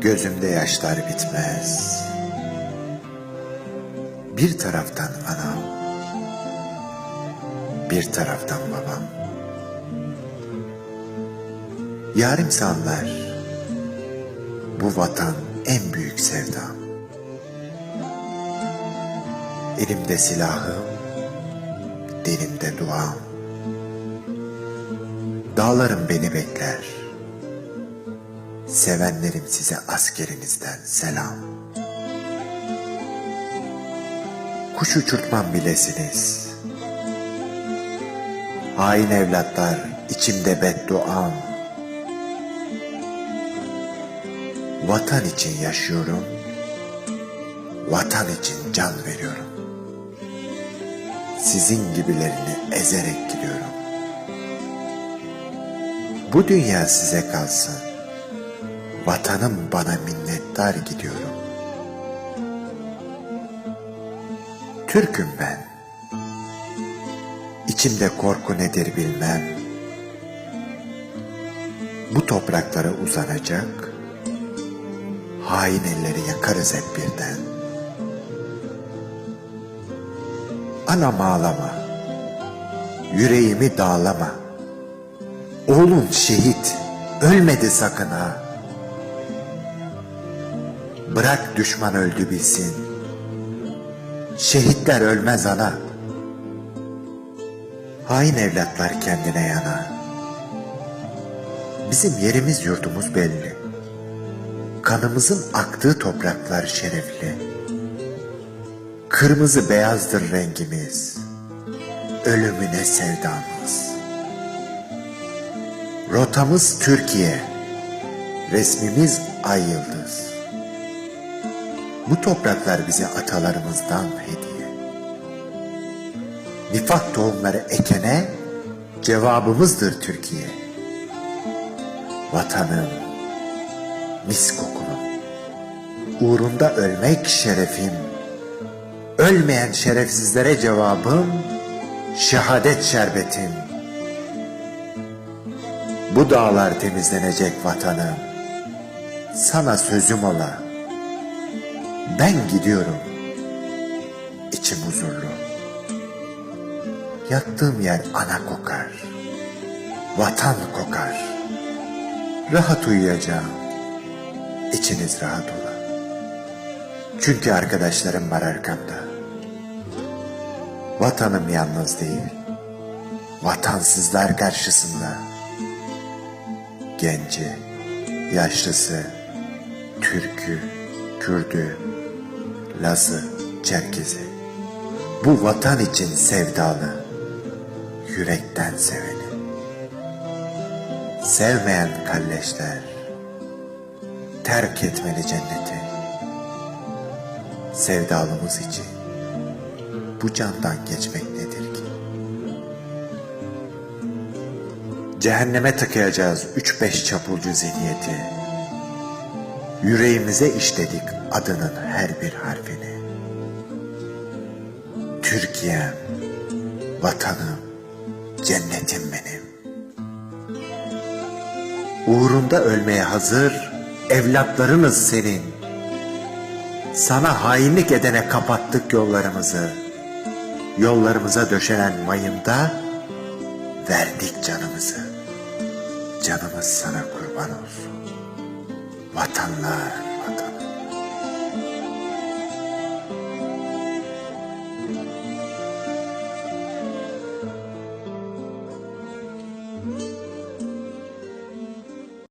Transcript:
Gözümde yaşlar bitmez. Bir taraftan anam, bir taraftan babam. Yarimse anlar, bu vatan en büyük sevdam. Elimde silahım, dilimde duam. Dağlarım beni bekler. Sevenlerim size askerinizden selam. Kuş uçurtmam bilesiniz. Hain evlatlar içimde bedduam. Vatan için yaşıyorum. Vatan için can veriyorum. Sizin gibilerini ezerek gidiyorum. Bu dünya size kalsın. Vatanım bana minnettar gidiyorum. Türk'üm ben. İçimde korku nedir bilmem. Bu topraklara uzanacak, hain elleri yakarız hep birden. Anam ağlama, yüreğimi dağlama. Oğlun şehit, ölmedi sakın ha. Bırak düşman öldü bilsin. Şehitler ölmez ana. Hain evlatlar kendine yana. Bizim yerimiz yurtumuz belli. Kanımızın aktığı topraklar şerefli. Kırmızı beyazdır rengimiz. Ölümüne sevdamız. Rotamız Türkiye. Resmimiz ay yıldız. Bu topraklar bize atalarımızdan hediye. Nifak tohumları ekene cevabımızdır Türkiye. Vatanım, mis kokulum. Uğrunda ölmek şerefim. Ölmeyen şerefsizlere cevabım, şehadet şerbetim. Bu dağlar temizlenecek vatanım. Sana sözüm ola. Ben gidiyorum. İçim huzurlu. Yattığım yer ana kokar. Vatan kokar. Rahat uyuyacağım. İçiniz rahat ola. Çünkü arkadaşlarım var arkamda. Vatanım yalnız değil. Vatansızlar karşısında. Genci, yaşlısı, Türkü, Kürdü, Lazı, Çerkezi. Bu vatan için sevdalı, yürekten seveni. Sevmeyen kalleşler, terk etmeli cenneti. Sevdalımız için bu candan geçmek nedir ki? Cehenneme tıkayacağız üç beş çapulcu zihniyeti. Yüreğimize işledik adının her bir harfini. Türkiye'm, vatanım, cennetim benim. Uğrunda ölmeye hazır evlatlarınız senin. Sana hainlik edene kapattık yollarımızı. Yollarımıza döşenen mayında verdik canımızı. Canımız sana kurban olsun. Vatanlar,